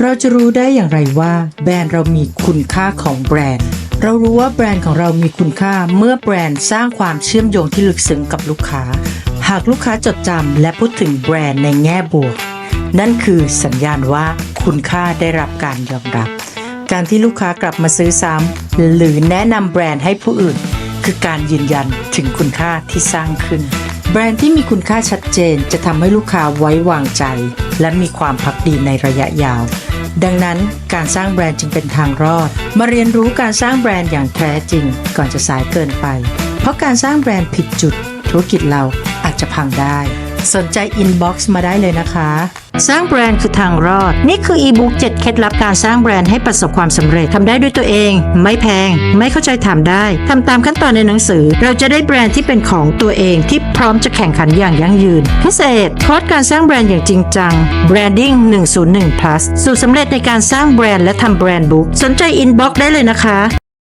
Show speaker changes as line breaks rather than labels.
เราจะรู้ได้อย่างไรว่า แบรนด์เรามีคุณค่าของแบรนด์ เรารู้ว่าแบรนด์ของเรามีคุณค่าเมื่อแบรนด์สร้างความเชื่อมโยงที่ลึกซึ้งกับลูกค้า หากลูกค้าจดจำและพูดถึงแบรนด์ในแง่บวก นั่นคือสัญญาณว่าคุณค่าได้รับการยอมรับ การที่ลูกค้ากลับมาซื้อซ้ำหรือแนะนำแบรนด์ให้ผู้อื่น คือการยืนยันถึงคุณค่าที่สร้างขึ้นแบรนด์ที่มีคุณค่าชัดเจนจะทำให้ลูกค้าไว้วางใจ และมีความพักดีในระยะยาว ดังนั้นการสร้างแบรนด์จึงเป็นทางรอด มาเรียนรู้การสร้างแบรนด์อย่างแท้จริง ก่อนจะสายเกินไป เพราะการสร้างแบรนด์ผิดจุด ธุรกิจเราอาจจะพังได้ สนใจอินบ็อกซ์มาได้เลยนะคะ สร้างแบรนด์คือทางรอด นี่คืออีบุ๊ก7เคล็ดลับการสร้างแบรนด์ให้ประสบความสำเร็จทำได้ด้วยตัวเอง ไม่แพง ไม่เข้าใจถามได้ทำตามขั้นตอนในหนังสือ เราจะได้แบรนด์ที่เป็นของตัวเองที่พร้อมจะแข่งขันอย่างยั่งยืน พิเศษคอร์สการสร้างแบรนด์อย่างจริงจัง Branding 101 plus สูตรสำเร็จในการสร้างแบรนด์และทำแบรนด์บุ๊กสนใจอินบ็อกซ์ได้เลยนะคะ